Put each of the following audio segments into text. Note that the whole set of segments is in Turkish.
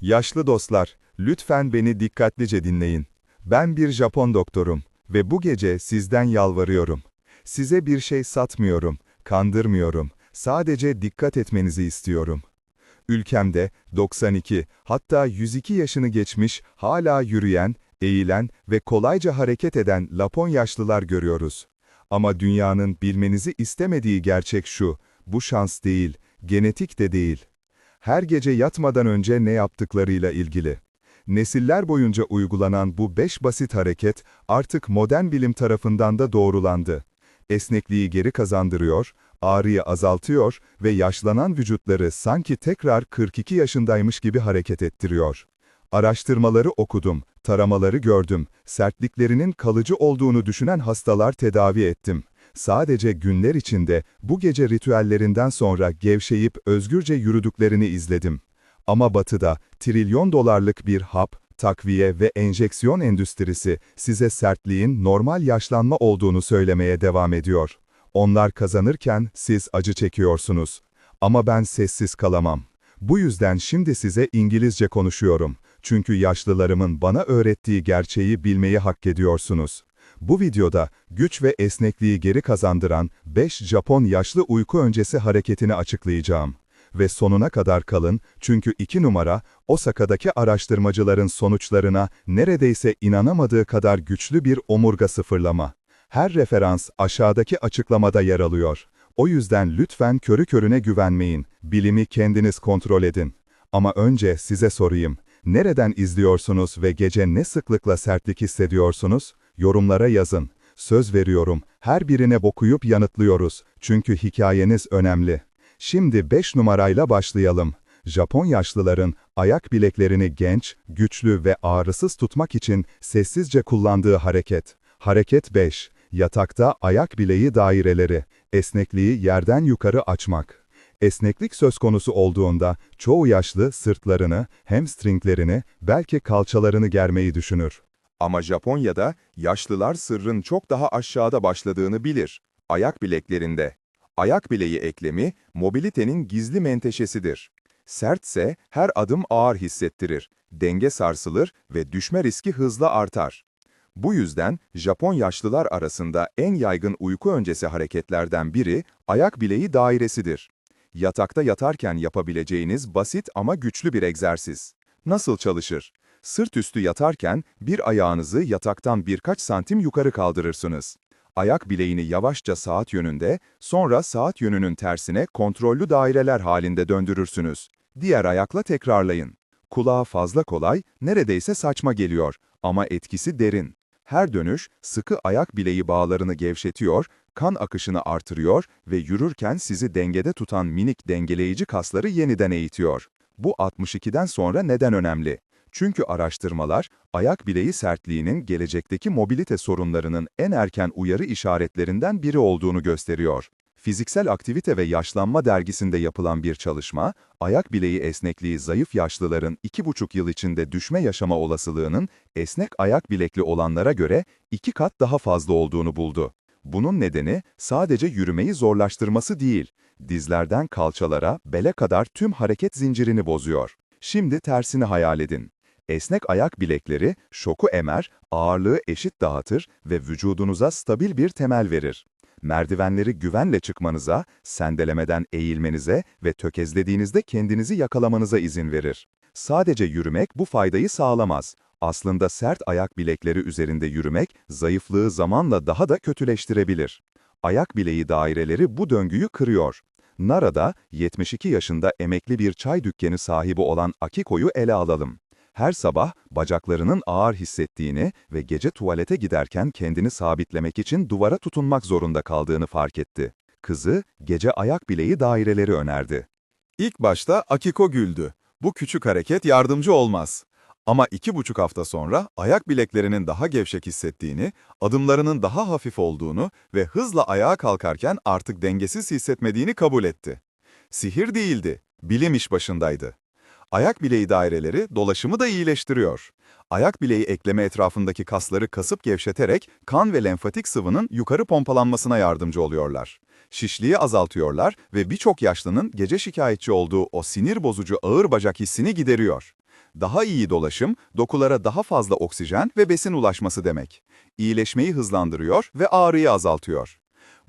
Yaşlı dostlar, lütfen beni dikkatlice dinleyin. Ben bir Japon doktorum ve bu gece sizden yalvarıyorum. Size bir şey satmıyorum, kandırmıyorum. Sadece dikkat etmenizi istiyorum. Ülkemde 92, hatta 102 yaşını geçmiş, hala yürüyen, eğilen ve kolayca hareket eden Lapon yaşlılar görüyoruz. Ama dünyanın bilmenizi istemediği gerçek şu, bu şans değil, genetik de değil. Her gece yatmadan önce ne yaptıklarıyla ilgili. Nesiller boyunca uygulanan bu beş basit hareket artık modern bilim tarafından da doğrulandı. Esnekliği geri kazandırıyor, ağrıyı azaltıyor ve yaşlanan vücutları sanki tekrar 42 yaşındaymış gibi hareket ettiriyor. Araştırmaları okudum, taramaları gördüm, sertliklerinin kalıcı olduğunu düşünen hastalar tedavi ettim. Sadece günler içinde bu gece ritüellerinden sonra gevşeyip özgürce yürüdüklerini izledim. Ama batıda trilyon dolarlık bir hap, takviye ve enjeksiyon endüstrisi size sertliğin normal yaşlanma olduğunu söylemeye devam ediyor. Onlar kazanırken siz acı çekiyorsunuz. Ama ben sessiz kalamam. Bu yüzden şimdi size İngilizce konuşuyorum. Çünkü yaşlılarımın bana öğrettiği gerçeği bilmeyi hak ediyorsunuz. Bu videoda güç ve esnekliği geri kazandıran 5 Japon yaşlı uyku öncesi hareketini açıklayacağım. Ve sonuna kadar kalın çünkü 2 numara Osaka'daki araştırmacıların sonuçlarına neredeyse inanamadığı kadar güçlü bir omurga sıfırlama. Her referans aşağıdaki açıklamada yer alıyor. O yüzden lütfen körü körüne güvenmeyin, bilimi kendiniz kontrol edin. Ama önce size sorayım, nereden izliyorsunuz ve gece ne sıklıkla sertlik hissediyorsunuz? Yorumlara yazın. Söz veriyorum, her birine bokuyup yanıtlıyoruz. Çünkü hikayeniz önemli. Şimdi 5 numarayla başlayalım. Japon yaşlıların ayak bileklerini genç, güçlü ve ağrısız tutmak için sessizce kullandığı hareket. Hareket 5. Yatakta ayak bileği daireleri. Esnekliği yerden yukarı açmak. Esneklik söz konusu olduğunda çoğu yaşlı sırtlarını, hamstringlerini, belki kalçalarını germeyi düşünür. Ama Japonya'da yaşlılar sırrın çok daha aşağıda başladığını bilir. Ayak bileklerinde. Ayak bileği eklemi, mobilitenin gizli menteşesidir. Sertse her adım ağır hissettirir, denge sarsılır ve düşme riski hızla artar. Bu yüzden Japon yaşlılar arasında en yaygın uyku öncesi hareketlerden biri ayak bileği dairesidir. Yatakta yatarken yapabileceğiniz basit ama güçlü bir egzersiz. Nasıl çalışır? Sırt üstü yatarken bir ayağınızı yataktan birkaç santim yukarı kaldırırsınız. Ayak bileğini yavaşça saat yönünde, sonra saat yönünün tersine kontrollü daireler halinde döndürürsünüz. Diğer ayakla tekrarlayın. Kulağa fazla kolay, neredeyse saçma geliyor ama etkisi derin. Her dönüş sıkı ayak bileği bağlarını gevşetiyor, kan akışını artırıyor ve yürürken sizi dengede tutan minik dengeleyici kasları yeniden eğitiyor. Bu 62'den sonra neden önemli? Çünkü araştırmalar, ayak bileği sertliğinin gelecekteki mobilite sorunlarının en erken uyarı işaretlerinden biri olduğunu gösteriyor. Fiziksel Aktivite ve Yaşlanma dergisinde yapılan bir çalışma, ayak bileği esnekliği zayıf yaşlıların 2,5 yıl içinde düşme yaşama olasılığının esnek ayak bilekli olanlara göre 2 kat daha fazla olduğunu buldu. Bunun nedeni sadece yürümeyi zorlaştırması değil, dizlerden kalçalara, bele kadar tüm hareket zincirini bozuyor. Şimdi tersini hayal edin. Esnek ayak bilekleri şoku emer, ağırlığı eşit dağıtır ve vücudunuza stabil bir temel verir. Merdivenleri güvenle çıkmanıza, sendelemeden eğilmenize ve tökezlediğinizde kendinizi yakalamanıza izin verir. Sadece yürümek bu faydayı sağlamaz. Aslında sert ayak bilekleri üzerinde yürümek, zayıflığı zamanla daha da kötüleştirebilir. Ayak bileği daireleri bu döngüyü kırıyor. Nara'da 72 yaşında emekli bir çay dükkanı sahibi olan Akiko'yu ele alalım. Her sabah bacaklarının ağır hissettiğini ve gece tuvalete giderken kendini sabitlemek için duvara tutunmak zorunda kaldığını fark etti. Kızı gece ayak bileği daireleri önerdi. İlk başta Akiko güldü. Bu küçük hareket yardımcı olmaz. Ama iki buçuk hafta sonra ayak bileklerinin daha gevşek hissettiğini, adımlarının daha hafif olduğunu ve hızla ayağa kalkarken artık dengesiz hissetmediğini kabul etti. Sihir değildi, bilim iş başındaydı. Ayak bileği daireleri dolaşımı da iyileştiriyor. Ayak bileği ekleme etrafındaki kasları kasıp gevşeterek kan ve lenfatik sıvının yukarı pompalanmasına yardımcı oluyorlar. Şişliği azaltıyorlar ve birçok yaşlının gece şikayetçi olduğu o sinir bozucu ağır bacak hissini gideriyor. Daha iyi dolaşım, dokulara daha fazla oksijen ve besin ulaşması demek. İyileşmeyi hızlandırıyor ve ağrıyı azaltıyor.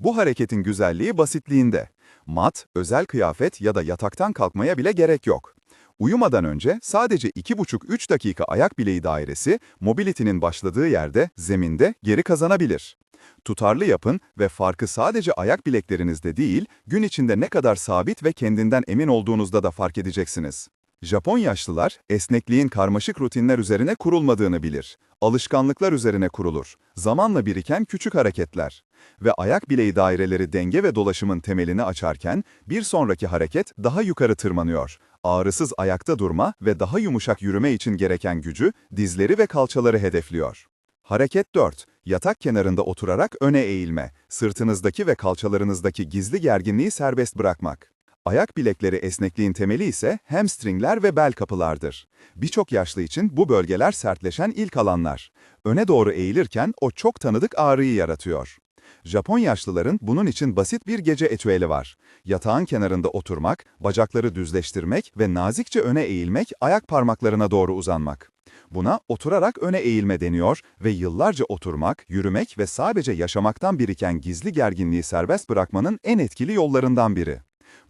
Bu hareketin güzelliği basitliğinde. Mat, özel kıyafet ya da yataktan kalkmaya bile gerek yok. Uyumadan önce sadece 2,5-3 dakika ayak bileği dairesi, mobility'nin başladığı yerde, zeminde geri kazanabilir. Tutarlı yapın ve farkı sadece ayak bileklerinizde değil, gün içinde ne kadar sabit ve kendinden emin olduğunuzda da fark edeceksiniz. Japon yaşlılar, esnekliğin karmaşık rutinler üzerine kurulmadığını bilir. Alışkanlıklar üzerine kurulur. Zamanla biriken küçük hareketler. Ve ayak bileği daireleri denge ve dolaşımın temelini açarken, bir sonraki hareket daha yukarı tırmanıyor. Ağrısız ayakta durma ve daha yumuşak yürüme için gereken gücü, dizleri ve kalçaları hedefliyor. Hareket 4. Yatak kenarında oturarak öne eğilme. Sırtınızdaki ve kalçalarınızdaki gizli gerginliği serbest bırakmak. Ayak bilekleri esnekliğin temeli ise hamstringler ve bel kapılardır. Birçok yaşlı için bu bölgeler sertleşen ilk alanlar. Öne doğru eğilirken o çok tanıdık ağrıyı yaratıyor. Japon yaşlıların bunun için basit bir gece etüeli var. Yatağın kenarında oturmak, bacakları düzleştirmek ve nazikçe öne eğilmek, ayak parmaklarına doğru uzanmak. Buna oturarak öne eğilme deniyor ve yıllarca oturmak, yürümek ve sadece yaşamaktan biriken gizli gerginliği serbest bırakmanın en etkili yollarından biri.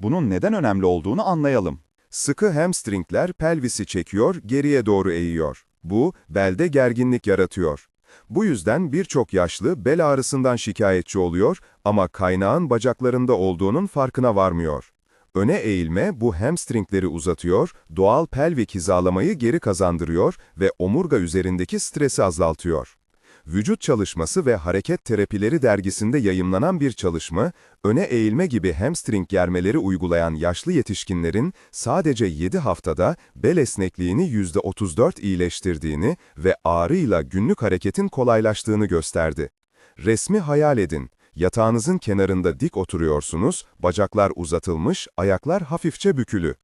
Bunun neden önemli olduğunu anlayalım. Sıkı hamstringler pelvisi çekiyor, geriye doğru eğiyor. Bu, belde gerginlik yaratıyor. Bu yüzden birçok yaşlı bel ağrısından şikayetçi oluyor ama kaynağın bacaklarında olduğunun farkına varmıyor. Öne eğilme bu hamstringleri uzatıyor, doğal pelvik hizalamayı geri kazandırıyor ve omurga üzerindeki stresi azaltıyor. Vücut Çalışması ve Hareket Terapileri dergisinde yayımlanan bir çalışma, öne eğilme gibi hamstring germeleri uygulayan yaşlı yetişkinlerin sadece 7 haftada bel esnekliğini %34 iyileştirdiğini ve ağrıyla günlük hareketin kolaylaştığını gösterdi. Resmi hayal edin. Yatağınızın kenarında dik oturuyorsunuz, bacaklar uzatılmış, ayaklar hafifçe bükülü.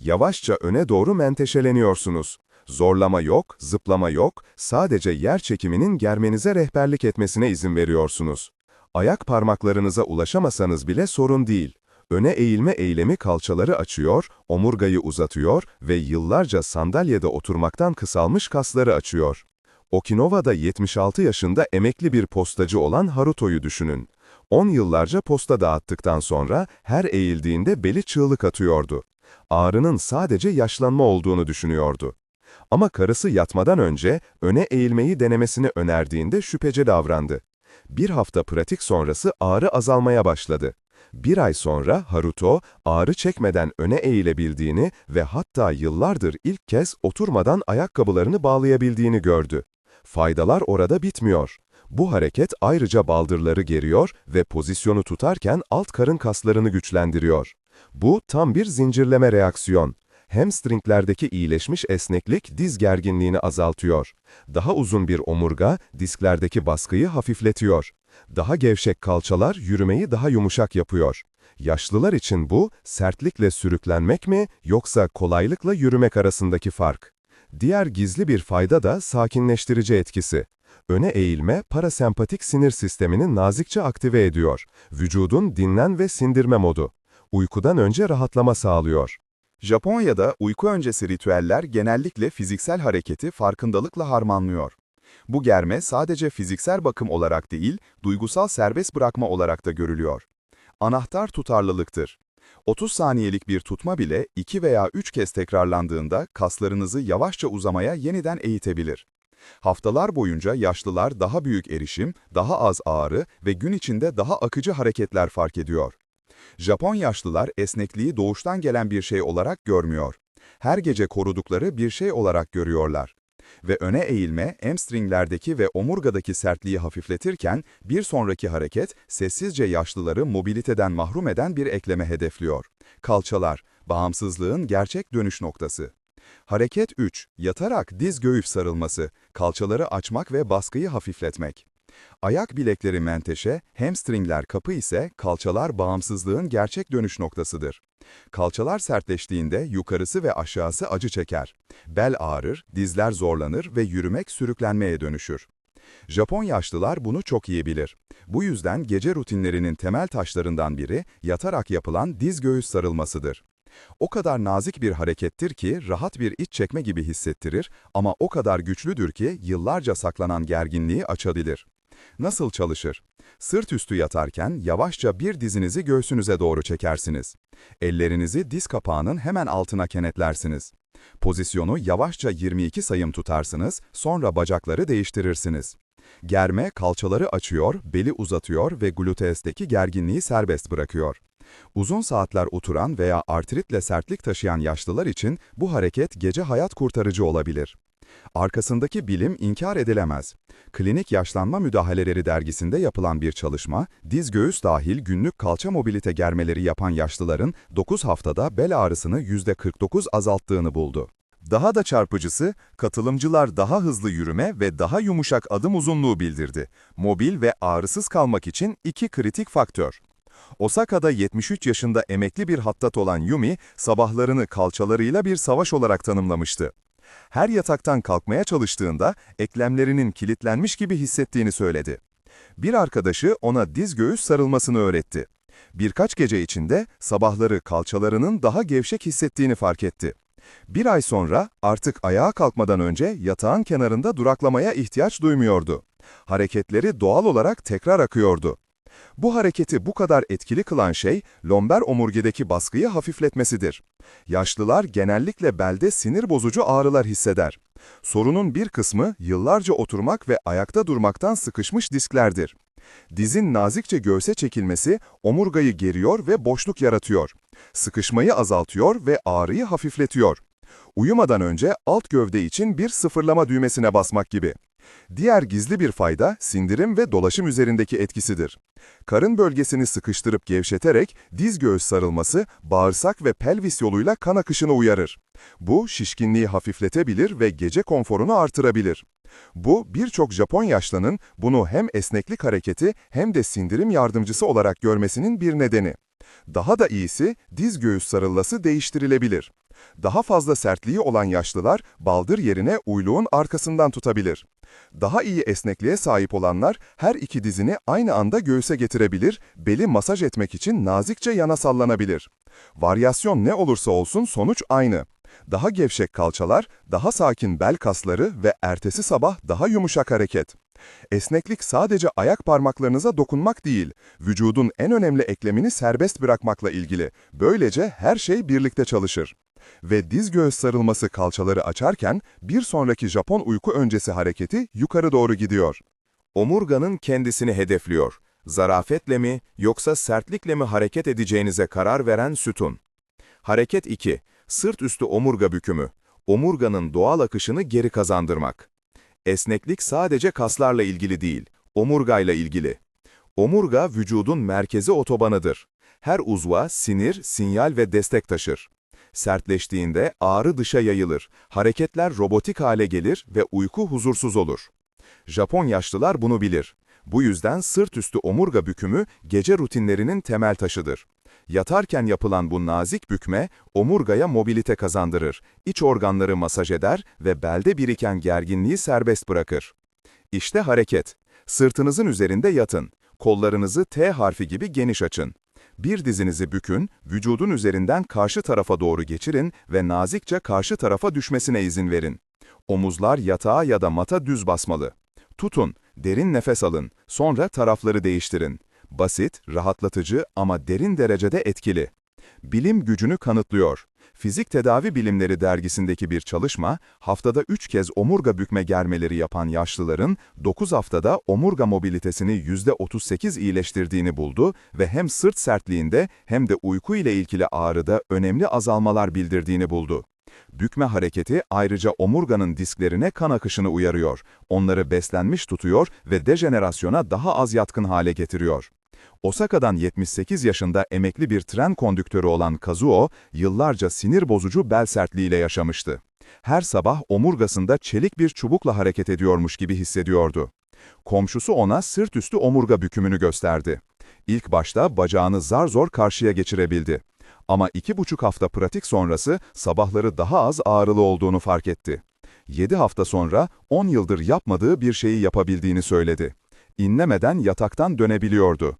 Yavaşça öne doğru menteşeleniyorsunuz. Zorlama yok, zıplama yok, sadece yer çekiminin germenize rehberlik etmesine izin veriyorsunuz. Ayak parmaklarınıza ulaşamasanız bile sorun değil. Öne eğilme eylemi kalçaları açıyor, omurgayı uzatıyor ve yıllarca sandalyede oturmaktan kısalmış kasları açıyor. Okinawa'da 76 yaşında emekli bir postacı olan Haruto'yu düşünün. 10 yıllarca posta dağıttıktan sonra her eğildiğinde beli çığlık atıyordu. Ağrının sadece yaşlanma olduğunu düşünüyordu. Ama karısı yatmadan önce öne eğilmeyi denemesini önerdiğinde şüpheci davrandı. Bir hafta pratik sonrası ağrı azalmaya başladı. Bir ay sonra Haruto, ağrı çekmeden öne eğilebildiğini ve hatta yıllardır ilk kez oturmadan ayakkabılarını bağlayabildiğini gördü. Faydalar orada bitmiyor. Bu hareket ayrıca baldırları geriyor ve pozisyonu tutarken alt karın kaslarını güçlendiriyor. Bu tam bir zincirleme reaksiyon. Hamstringlerdeki iyileşmiş esneklik diz gerginliğini azaltıyor. Daha uzun bir omurga disklerdeki baskıyı hafifletiyor. Daha gevşek kalçalar yürümeyi daha yumuşak yapıyor. Yaşlılar için bu sertlikle sürüklenmek mi yoksa kolaylıkla yürümek arasındaki fark? Diğer gizli bir fayda da sakinleştirici etkisi. Öne eğilme parasempatik sinir sistemini nazikçe aktive ediyor. Vücudun dinlen ve sindirme modu. Uykudan önce rahatlama sağlıyor. Japonya'da uyku öncesi ritüeller genellikle fiziksel hareketi farkındalıkla harmanlıyor. Bu germe sadece fiziksel bakım olarak değil, duygusal serbest bırakma olarak da görülüyor. Anahtar tutarlılıktır. 30 saniyelik bir tutma bile 2 veya 3 kez tekrarlandığında kaslarınızı yavaşça uzamaya yeniden eğitebilir. Haftalar boyunca yaşlılar daha büyük erişim, daha az ağrı ve gün içinde daha akıcı hareketler fark ediyor. Japon yaşlılar esnekliği doğuştan gelen bir şey olarak görmüyor. Her gece korudukları bir şey olarak görüyorlar. Ve öne eğilme, hamstringlerdeki ve omurgadaki sertliği hafifletirken bir sonraki hareket sessizce yaşlıları mobiliteden mahrum eden bir ekleme hedefliyor. Kalçalar, bağımsızlığın gerçek dönüş noktası. Hareket 3. Yatarak diz göğüs sarılması, kalçaları açmak ve baskıyı hafifletmek. Ayak bilekleri menteşe, hamstringler kapı ise kalçalar bağımsızlığın gerçek dönüş noktasıdır. Kalçalar sertleştiğinde yukarısı ve aşağısı acı çeker. Bel ağrır, dizler zorlanır ve yürümek sürüklenmeye dönüşür. Japon yaşlılar bunu çok iyi bilir. Bu yüzden gece rutinlerinin temel taşlarından biri yatarak yapılan diz göğüs sarılmasıdır. O kadar nazik bir harekettir ki rahat bir iç çekme gibi hissettirir ama o kadar güçlüdür ki yıllarca saklanan gerginliği açabilir. Nasıl çalışır? Sırt üstü yatarken yavaşça bir dizinizi göğsünüze doğru çekersiniz. Ellerinizi diz kapağının hemen altına kenetlersiniz. Pozisyonu yavaşça 22 sayım tutarsınız, sonra bacakları değiştirirsiniz. Germe kalçaları açıyor, beli uzatıyor ve gluteusteki gerginliği serbest bırakıyor. Uzun saatler oturan veya artritle sertlik taşıyan yaşlılar için bu hareket gece hayat kurtarıcı olabilir. Arkasındaki bilim inkar edilemez. Klinik Yaşlanma Müdahaleleri dergisinde yapılan bir çalışma, diz göğüs dahil günlük kalça mobilite germeleri yapan yaşlıların 9 haftada bel ağrısını %49 azalttığını buldu. Daha da çarpıcısı, katılımcılar daha hızlı yürüme ve daha yumuşak adım uzunluğu bildirdi. Mobil ve ağrısız kalmak için iki kritik faktör. Osaka'da 73 yaşında emekli bir hattat olan Yumi, sabahlarını kalçalarıyla bir savaş olarak tanımlamıştı. Her yataktan kalkmaya çalıştığında eklemlerinin kilitlenmiş gibi hissettiğini söyledi. Bir arkadaşı ona diz göğüs sarılmasını öğretti. Birkaç gece içinde sabahları kalçalarının daha gevşek hissettiğini fark etti. Bir ay sonra artık ayağa kalkmadan önce yatağın kenarında duraklamaya ihtiyaç duymuyordu. Hareketleri doğal olarak tekrar akıyordu. Bu hareketi bu kadar etkili kılan şey, lomber omurgedeki baskıyı hafifletmesidir. Yaşlılar genellikle belde sinir bozucu ağrılar hisseder. Sorunun bir kısmı yıllarca oturmak ve ayakta durmaktan sıkışmış disklerdir. Dizin nazikçe göğse çekilmesi omurgayı geriyor ve boşluk yaratıyor. Sıkışmayı azaltıyor ve ağrıyı hafifletiyor. Uyumadan önce alt gövde için bir sıfırlama düğmesine basmak gibi. Diğer gizli bir fayda sindirim ve dolaşım üzerindeki etkisidir. Karın bölgesini sıkıştırıp gevşeterek diz göğüs sarılması bağırsak ve pelvis yoluyla kan akışını uyarır. Bu şişkinliği hafifletebilir ve gece konforunu artırabilir. Bu birçok Japon yaşlının bunu hem esneklik hareketi hem de sindirim yardımcısı olarak görmesinin bir nedeni. Daha da iyisi diz göğüs sarılması değiştirilebilir. Daha fazla sertliği olan yaşlılar baldır yerine uyluğun arkasından tutabilir. Daha iyi esnekliğe sahip olanlar her iki dizini aynı anda göğüse getirebilir, beli masaj etmek için nazikçe yana sallanabilir. Varyasyon ne olursa olsun sonuç aynı. Daha gevşek kalçalar, daha sakin bel kasları ve ertesi sabah daha yumuşak hareket. Esneklik sadece ayak parmaklarınıza dokunmak değil, vücudun en önemli eklemini serbest bırakmakla ilgili. Böylece her şey birlikte çalışır. Ve diz göğüs sarılması kalçaları açarken bir sonraki Japon uyku öncesi hareketi yukarı doğru gidiyor. Omurganın kendisini hedefliyor. Zarafetle mi yoksa sertlikle mi hareket edeceğinize karar veren sütun. Hareket 2. Sırt üstü omurga bükümü. Omurganın doğal akışını geri kazandırmak. Esneklik sadece kaslarla ilgili değil, omurgayla ilgili. Omurga vücudun merkezi otobanıdır. Her uzva sinir, sinyal ve destek taşır. Sertleştiğinde ağrı dışa yayılır, hareketler robotik hale gelir ve uyku huzursuz olur. Japon yaşlılar bunu bilir. Bu yüzden sırt üstü omurga bükümü gece rutinlerinin temel taşıdır. Yatarken yapılan bu nazik bükme, omurgaya mobilite kazandırır, iç organları masaj eder ve belde biriken gerginliği serbest bırakır. İşte hareket. Sırtınızın üzerinde yatın. Kollarınızı T harfi gibi geniş açın. Bir dizinizi bükün, vücudun üzerinden karşı tarafa doğru geçirin ve nazikçe karşı tarafa düşmesine izin verin. Omuzlar yatağa ya da mata düz basmalı. Tutun, derin nefes alın, sonra tarafları değiştirin. Basit, rahatlatıcı ama derin derecede etkili. Bilim gücünü kanıtlıyor. Fizik Tedavi Bilimleri dergisindeki bir çalışma, haftada 3 kez omurga bükme germeleri yapan yaşlıların 9 haftada omurga mobilitesini %38 iyileştirdiğini buldu ve hem sırt sertliğinde hem de uyku ile ilgili ağrıda önemli azalmalar bildirdiğini buldu. Bükme hareketi ayrıca omurganın disklerine kan akışını uyarıyor, onları beslenmiş tutuyor ve dejenerasyona daha az yatkın hale getiriyor. Osaka'dan 78 yaşında emekli bir tren kondüktörü olan Kazuo, yıllarca sinir bozucu bel sertliğiyle yaşamıştı. Her sabah omurgasında çelik bir çubukla hareket ediyormuş gibi hissediyordu. Komşusu ona sırt üstü omurga bükümünü gösterdi. İlk başta bacağını zar zor karşıya geçirebildi. Ama iki buçuk hafta pratik sonrası sabahları daha az ağrılı olduğunu fark etti. 7 hafta sonra 10 yıldır yapmadığı bir şeyi yapabildiğini söyledi. İnlemeden yataktan dönebiliyordu.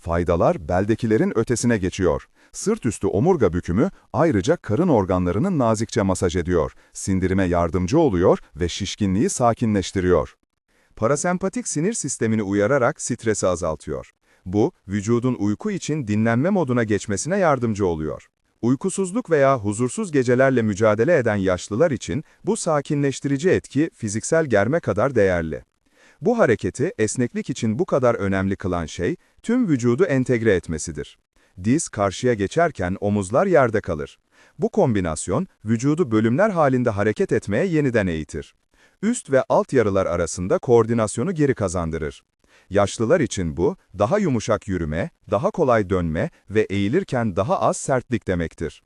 Faydalar beldekilerin ötesine geçiyor. Sırt üstü omurga bükümü ayrıca karın organlarını nazikçe masaj ediyor, sindirime yardımcı oluyor ve şişkinliği sakinleştiriyor. Parasempatik sinir sistemini uyararak stresi azaltıyor. Bu, vücudun uyku için dinlenme moduna geçmesine yardımcı oluyor. Uykusuzluk veya huzursuz gecelerle mücadele eden yaşlılar için bu sakinleştirici etki fiziksel germe kadar değerli. Bu hareketi esneklik için bu kadar önemli kılan şey, tüm vücudu entegre etmesidir. Diz karşıya geçerken omuzlar yerde kalır. Bu kombinasyon, vücudu bölümler halinde hareket etmeye yeniden eğitir. Üst ve alt yarılar arasında koordinasyonu geri kazandırır. Yaşlılar için bu, daha yumuşak yürüme, daha kolay dönme ve eğilirken daha az sertlik demektir.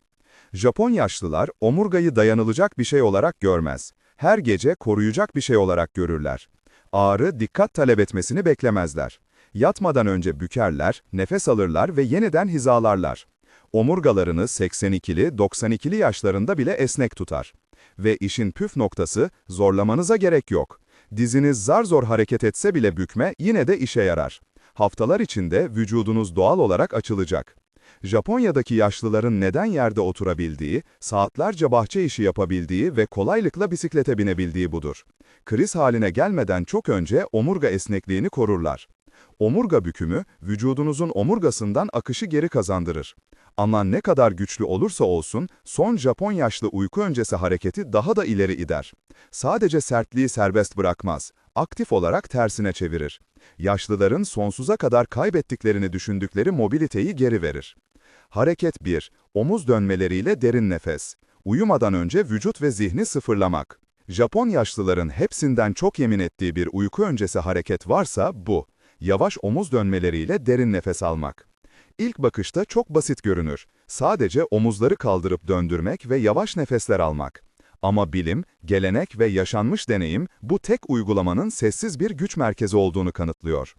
Japon yaşlılar, omurgayı dayanılacak bir şey olarak görmez. Her gece koruyacak bir şey olarak görürler. Ağrı, dikkat talep etmesini beklemezler. Yatmadan önce bükerler, nefes alırlar ve yeniden hizalarlar. Omurgalarını 82'li, 92'li yaşlarında bile esnek tutar. Ve işin püf noktası, zorlamanıza gerek yok. Diziniz zar zor hareket etse bile bükme yine de işe yarar. Haftalar içinde vücudunuz doğal olarak açılacak. Japonya'daki yaşlıların neden yerde oturabildiği, saatlerce bahçe işi yapabildiği ve kolaylıkla bisiklete binebildiği budur. Kriz haline gelmeden çok önce omurga esnekliğini korurlar. Omurga bükümü, vücudunuzun omurgasından akışı geri kazandırır. Ama ne kadar güçlü olursa olsun, son Japon yaşlı uyku öncesi hareketi daha da ileri ider. Sadece sertliği serbest bırakmaz, aktif olarak tersine çevirir. Yaşlıların sonsuza kadar kaybettiklerini düşündükleri mobiliteyi geri verir. Hareket 1. Omuz dönmeleriyle derin nefes. Uyumadan önce vücut ve zihni sıfırlamak. Japon yaşlıların hepsinden çok yemin ettiği bir uyku öncesi hareket varsa bu. Yavaş omuz dönmeleriyle derin nefes almak. İlk bakışta çok basit görünür. Sadece omuzları kaldırıp döndürmek ve yavaş nefesler almak. Ama bilim, gelenek ve yaşanmış deneyim bu tek uygulamanın sessiz bir güç merkezi olduğunu kanıtlıyor.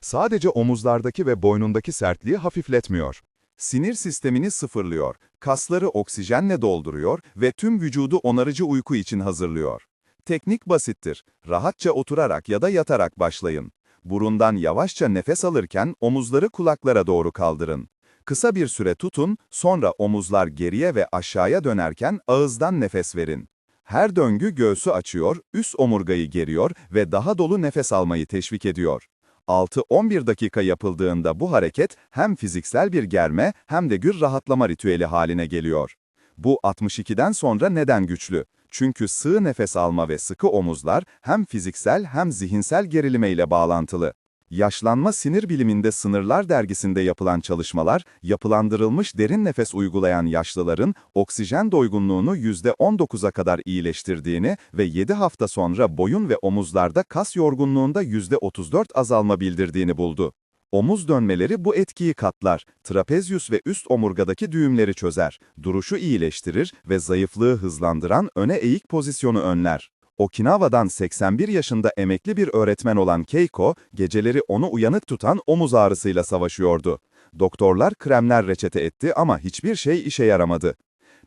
Sadece omuzlardaki ve boynundaki sertliği hafifletmiyor. Sinir sistemini sıfırlıyor, kasları oksijenle dolduruyor ve tüm vücudu onarıcı uyku için hazırlıyor. Teknik basittir. Rahatça oturarak ya da yatarak başlayın. Burundan yavaşça nefes alırken omuzları kulaklara doğru kaldırın. Kısa bir süre tutun, sonra omuzlar geriye ve aşağıya dönerken ağızdan nefes verin. Her döngü göğsü açıyor, üst omurgayı geriyor ve daha dolu nefes almayı teşvik ediyor. 6-11 dakika yapıldığında bu hareket hem fiziksel bir germe hem de gür rahatlama ritüeli haline geliyor. Bu 62'den sonra neden güçlü? Çünkü sığ nefes alma ve sıkı omuzlar hem fiziksel hem zihinsel gerilime ile bağlantılı. Yaşlanma Sinir Biliminde Sınırlar dergisinde yapılan çalışmalar, yapılandırılmış derin nefes uygulayan yaşlıların oksijen doygunluğunu %19'a kadar iyileştirdiğini ve 7 hafta sonra boyun ve omuzlarda kas yorgunluğunda %34 azalma bildirdiğini buldu. Omuz dönmeleri bu etkiyi katlar, trapezyus ve üst omurgadaki düğümleri çözer, duruşu iyileştirir ve zayıflığı hızlandıran öne eğik pozisyonu önler. Okinawa'dan 81 yaşında emekli bir öğretmen olan Keiko, geceleri onu uyanık tutan omuz ağrısıyla savaşıyordu. Doktorlar kremler reçete etti ama hiçbir şey işe yaramadı.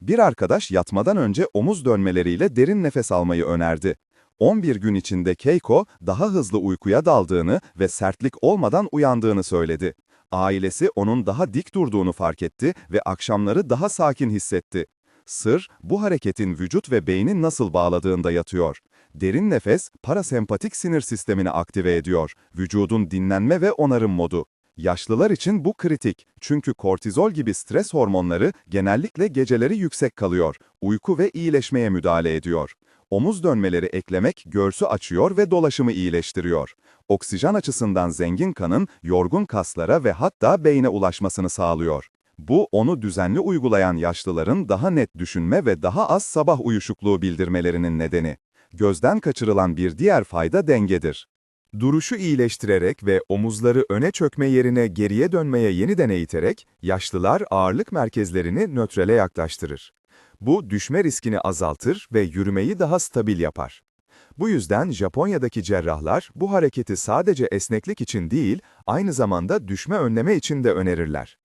Bir arkadaş yatmadan önce omuz dönmeleriyle derin nefes almayı önerdi. 11 gün içinde Keiko daha hızlı uykuya daldığını ve sertlik olmadan uyandığını söyledi. Ailesi onun daha dik durduğunu fark etti ve akşamları daha sakin hissetti. Sır, bu hareketin vücut ve beyni nasıl bağladığında yatıyor. Derin nefes, parasempatik sinir sistemini aktive ediyor, vücudun dinlenme ve onarım modu. Yaşlılar için bu kritik çünkü kortizol gibi stres hormonları genellikle geceleri yüksek kalıyor, uyku ve iyileşmeye müdahale ediyor. Omuz dönmeleri eklemek göğsü açıyor ve dolaşımı iyileştiriyor. Oksijen açısından zengin kanın yorgun kaslara ve hatta beyne ulaşmasını sağlıyor. Bu, onu düzenli uygulayan yaşlıların daha net düşünme ve daha az sabah uyuşukluğu bildirmelerinin nedeni. Gözden kaçırılan bir diğer fayda dengedir. Duruşu iyileştirerek ve omuzları öne çökme yerine geriye dönmeye yeniden eğiterek, yaşlılar ağırlık merkezlerini nötrele yaklaştırır. Bu, düşme riskini azaltır ve yürümeyi daha stabil yapar. Bu yüzden Japonya'daki cerrahlar bu hareketi sadece esneklik için değil, aynı zamanda düşme önleme için de önerirler.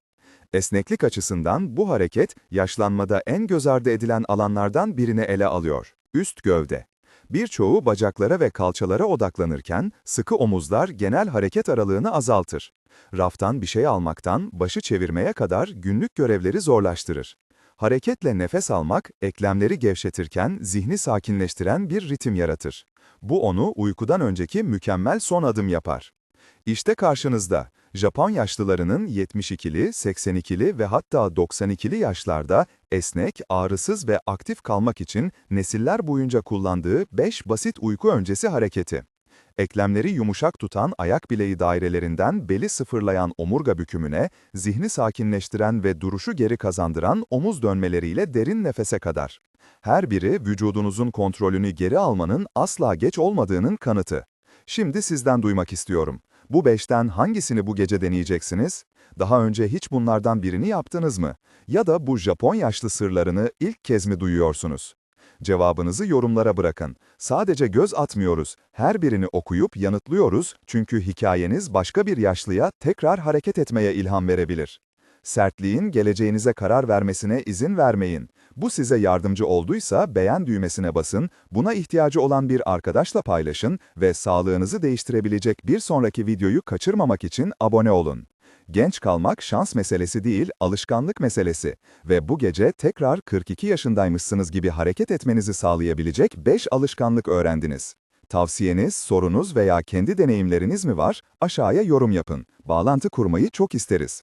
Esneklik açısından bu hareket, yaşlanmada en göz ardı edilen alanlardan birini ele alıyor, üst gövde. Birçoğu bacaklara ve kalçalara odaklanırken sıkı omuzlar genel hareket aralığını azaltır. Raftan bir şey almaktan başı çevirmeye kadar günlük görevleri zorlaştırır. Hareketle nefes almak, eklemleri gevşetirken zihni sakinleştiren bir ritim yaratır. Bu onu uykudan önceki mükemmel son adım yapar. İşte karşınızda, Japon yaşlılarının 72'li, 82'li ve hatta 92'li yaşlarda esnek, ağrısız ve aktif kalmak için nesiller boyunca kullandığı 5 basit uyku öncesi hareketi. Eklemleri yumuşak tutan ayak bileği dairelerinden beli sıfırlayan omurga bükümüne, zihni sakinleştiren ve duruşu geri kazandıran omuz dönmeleriyle derin nefese kadar. Her biri vücudunuzun kontrolünü geri almanın asla geç olmadığının kanıtı. Şimdi sizden duymak istiyorum. Bu beşten hangisini bu gece deneyeceksiniz? Daha önce hiç bunlardan birini yaptınız mı? Ya da bu Japon yaşlı sırlarını ilk kez mi duyuyorsunuz? Cevabınızı yorumlara bırakın. Sadece göz atmıyoruz, her birini okuyup yanıtlıyoruz çünkü hikayeniz başka bir yaşlıya tekrar hareket etmeye ilham verebilir. Sertliğin geleceğinize karar vermesine izin vermeyin. Bu size yardımcı olduysa beğen düğmesine basın, buna ihtiyacı olan bir arkadaşla paylaşın ve sağlığınızı değiştirebilecek bir sonraki videoyu kaçırmamak için abone olun. Genç kalmak şans meselesi değil, alışkanlık meselesi ve bu gece tekrar 42 yaşındaymışsınız gibi hareket etmenizi sağlayabilecek 5 alışkanlık öğrendiniz. Tavsiyeniz, sorunuz veya kendi deneyimleriniz mi var? Aşağıya yorum yapın. Bağlantı kurmayı çok isteriz.